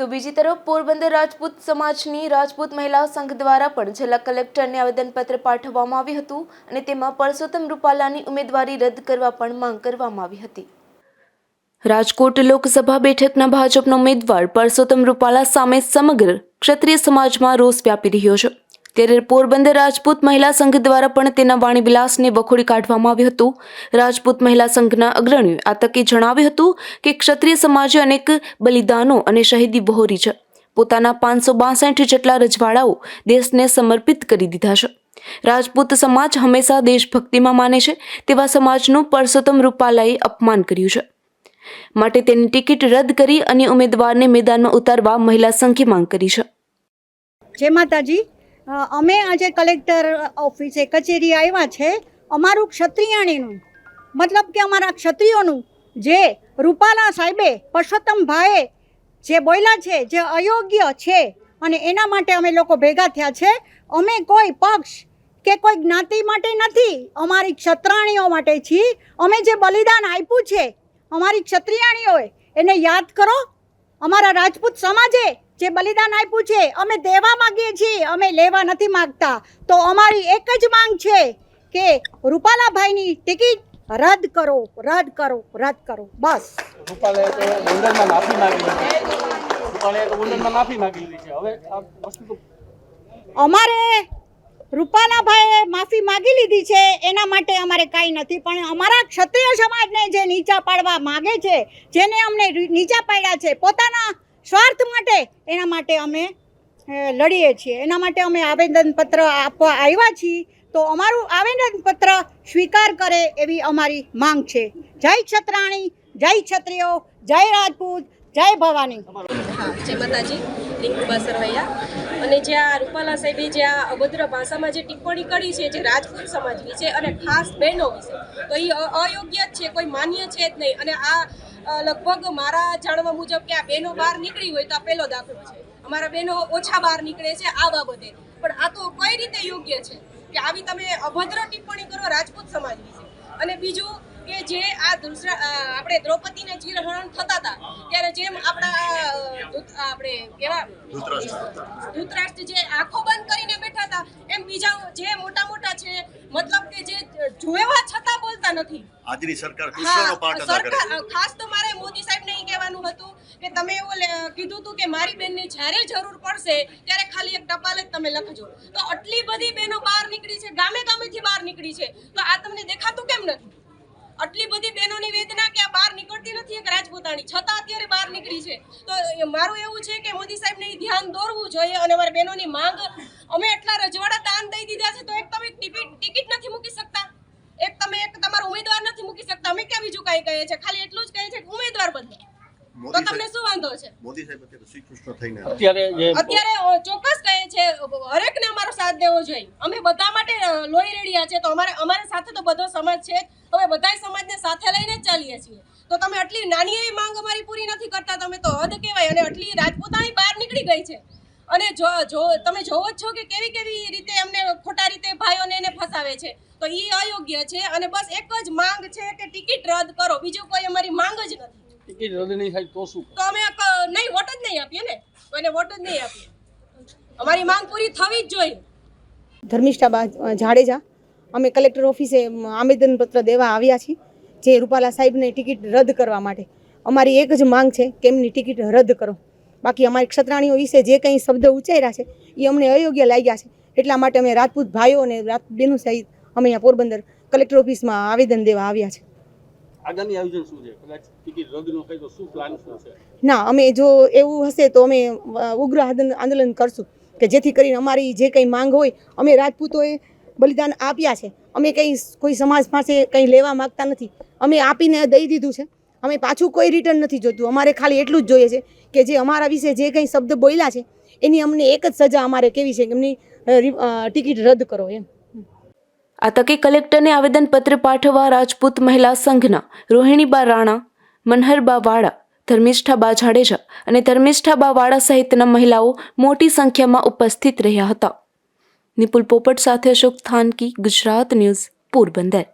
તો બીજી તરફ પોરબંદર રાજપૂત સમાજની રાજપૂત મહિલા સંઘ દ્વારા પણ જિલ્લા કલેક્ટરને આવેદનપત્ર પાઠવવામાં આવ્યું હતું અને તેમાં પરસોત્તમ રૂપાલાની ઉમેદવારી રદ કરવા પણ માંગ કરવામાં આવી હતી. રાજકોટ લોકસભા બેઠકના ભાજપના ઉમેદવાર પરસોત્તમ રૂપાલા સામે સમગ્ર ક્ષત્રિય સમાજમાં રોષ વ્યાપી રહ્યો છે. ત્યારે પોરબંદર રાજપૂત મહિલા સંઘ દ્વારા પણ તેના વાણીવિલાસને વખોડી કાઢવામાં આવ્યું હતું. રાજપૂત મહિલા સંઘના અગ્રણીઓએ આ તકે જણાવ્યું હતું કે ક્ષત્રિય સમાજે અનેક બલિદાનો અને શહીદી વહોરી છે. પોતાના પાંચસો બાસઠ જેટલા રજવાડાઓ દેશને સમર્પિત કરી દીધા છે. રાજપૂત સમાજ હંમેશા દેશભક્તિમાં માને છે તેવા સમાજનું પરસોત્તમ રૂપાલાએ અપમાન કર્યું છે. માટે તેની ટિકિટ રદ કરી અને ઉમેદવારને મેદાનમાં ઉતારવા મહિલા સંઘે માંગ કરી છે. જય માતાજી. અમે આજે કલેક્ટર ઓફિસે કચેરી આવ્યા છે. અમારું ક્ષત્રિયાણીનું, મતલબ કે અમારા ક્ષત્રિયોનું, જે રૂપાલા સાહેબે, પરસોત્તમભાઈએ જે બોલ્યા છે, જે અયોગ્ય છે અને એના માટે અમે લોકો ભેગા થયા છે. અમે કોઈ પક્ષ કે કોઈ જ્ઞાતિ માટે નથી, અમારી ક્ષત્રાણીઓ માટે છીએ. અમે જે બલિદાન આપ્યું છે, અમારી ક્ષત્રિયાણીઓએ, એને યાદ કરો. અમારા રાજપૂત સમાજે જે બલિદાન આપ્યું છે અમે દેવા માગીએ છીએ અમે લેવા નથી માગતા. તો અમારી એક જ માંગ છે કે રૂપાલાભાઈની ટિકિટ રદ કરો રદ કરો રદ કરો બસ. અમારે રૂપાલાભાઈએ માફી માગી લીધી છે એના માટે અમારે કાંઈ નથી. પણ અમારા ક્ષત્રિય સમાજને જે નીચા પાડવા માગે છે જેને અમને નીચા પાડ્યા છે પોતાના સ્વાર્થ માટે એના માટે અમે લડીએ છીએ. એના માટે અમે આવેદનપત્ર આપવા આવ્યા છીએ. તો અમારું આવેદનપત્ર સ્વીકાર કરે એવી અમારી માંગ છે. જય છત્રાણી, જય ક્ષત્રિયો, જય રાજપૂત, જય ભવાની. જય માતાજી. રિંકુબા સરવૈયા અને જે આ રૂપાલા સાહેબે જે આ અભદ્ર ભાષામાં જે ટિપ્પણી કરી છે, જે રાજપૂત સમાજ વિશે અને ખાસ બહેનો વિશે, તો એ અયોગ્ય જ છે, કોઈ માન્ય છે જ નહીં. અને આ લગભગ મારા જાણવા મુજબ કે આ બહેનો બહાર નીકળી હોય તો આ પહેલો દાખલો છે. અમારા બહેનો ઓછા બહાર નીકળે છે આ બાબતે. પણ આ તો કઈ રીતે યોગ્ય છે કે આવી તમે અભદ્ર ટિપ્પણી કરો રાજપૂત સમાજ વિશે? અને બીજું કે જે આ દુસરા આપણે દ્રૌપદીને ચીરહરણ થતા હતા ત્યારે જેમ આપણા આપણે કેવા? ધૃતરાષ્ટ્ર. જે આંખો બંધ કરીને બેઠા હતા એમ બીજા જે મોટા મોટા છે મતલબ કે જે જોયા બોલતા નથી. આજની સરકાર કૃષ્ણનો પાઠ અદા કરે ખાસ તો મારે મોદી સાહેબને ઈ કહેવાનું હતું કે તમે એવું કીધું હતું કે મારી બેનને જ્યારે જરૂર પડશે ત્યારે ખાલી એક ટપાલ જ તમે લખજો. તો આટલી બધી બહેનો બહાર નીકળી છે ગામે ગામેથી બહાર નીકળી છે. તો આ તમને દેખાતું કેમ નથી? આટલી બધી બહેનોની વેદના કે આ બહાર નીકળતી નથી એક રાજપૂતાણી. છતાં અત્યારે બહાર નીકળી છે. તો મારું એવું છે કે મોદી સાહેબને ધ્યાન દોરવું જોઈએ અને અમારી બહેનોની માંગ અમે એટલા રજવાડા દાન દઈ દીધા છે તો એક તમે ટિકિટ ટિકિટ નથી મૂકી શકતા એક તમે એક તમારો ઉમેદવાર નથી મૂકી શકતા અમે કહીએ છીએ ખાલી એટલું જ કહે છે કે ઉમેદવાર બદલો તો તમને શું વાંધો છે? મોદી સાહેબ અત્યારે શ્રી કૃષ્ણ થઈને અત્યારે અત્યારે ચોક્કસ કહે છે હરેકને અમારો સાથ દેવો જોઈએ. અમે બધા માટે લોહી રેડિયા છે તો અમારે અમારે સાથે તો બધો સમાજ છે અમે હવે બધાય સમાજને સાથે લઈને જ ચાલીએ છીએ. તો તમે આટલી નાની એવી માંગ અમારી પૂરી નથી કરતા તમે તો હદ કહેવાય અને આટલી રાજપૂતાણી બહાર નીકળી ગઈ છે. અને જો જો તમે જોવો જ છો કે કેવી કેવી રીતે એમને ખોટા રીતે ભાઈઓને એને ફસાવે છે. તો એ અયોગ્ય છે અને બસ એક જ માંગ છે કે ટિકિટ રદ કરો. બીજું કોઈ અમારી માંગ જ નથી. ટિકિટ રદ નહીં થાય તો શું? તો અમે નહીં વોટ જ નહીં આપીએ ને? કોઈને વોટ જ નહીં આપીએ. અમારી માંગ પૂરી થવી જ જોઈએ. ધર્મિષ્ઠા જાડેજા અમે કલેક્ટર ઓફિસે આવેદનપત્ર દેવા આવ્યા છીએ જે રૂપાલા સાહેબને ટિકિટ રદ કરવા માટે. અમારી એક જ માંગ છે કે એમની ટિકિટ રદ કરો. બાકી અમારી ક્ષત્રાણીઓ વિશે જે કંઈ શબ્દ ઉચ્ચાર્યા છે એ અમને અયોગ્ય લાગ્યા છે. એટલા માટે અમે રાજપૂત ભાઈઓ અને રાજપૂત બહેનો સહિત અમે અહીંયા પોરબંદર કલેક્ટર ઓફિસમાં આવેદન દેવા આવ્યા છે. આગામી આયોજન શું છે? કદાચ ટિકિટ રદ ન થાય તો શું પ્લાન શું છે? ના અમે જો એવું હશે તો અમે ઉગ્ર આંદોલન કરશું કે જેથી કરીને અમારી જે કંઈ માંગ હોય અમે રાજપૂતોએ બલિદાન આપ્યા છે. અમે કંઈ કોઈ સમાજ પાસે કંઈ લેવા માંગતા નથી. અમે આપીને દઈ દીધું છે. અમે પાછું કોઈ રિટર્ન નથી જોતું. અમારે ખાલી એટલું જ જોઈએ છે કે જે અમારા વિશે જે કંઈ શબ્દ બોલ્યા છે એની અમને એક જ સજા અમારે કેવી છે કે એમની ટિકિટ રદ કરો એમ. આ તકે કલેક્ટરને આવેદનપત્ર પાઠવવા રાજપૂત મહિલા સંઘના રોહિણીબા રાણા, મનહરબા વાળા, ધર્મિષ્ઠાબા જાડેજા અને ધર્મિષ્ઠાબા વાળા સહિતના મહિલાઓ મોટી સંખ્યામાં ઉપસ્થિત રહ્યા હતા. નિપુલ પોપટ સાથે અશોક થાનકી, ગુજરાત ન્યૂઝ, પોરબંદર.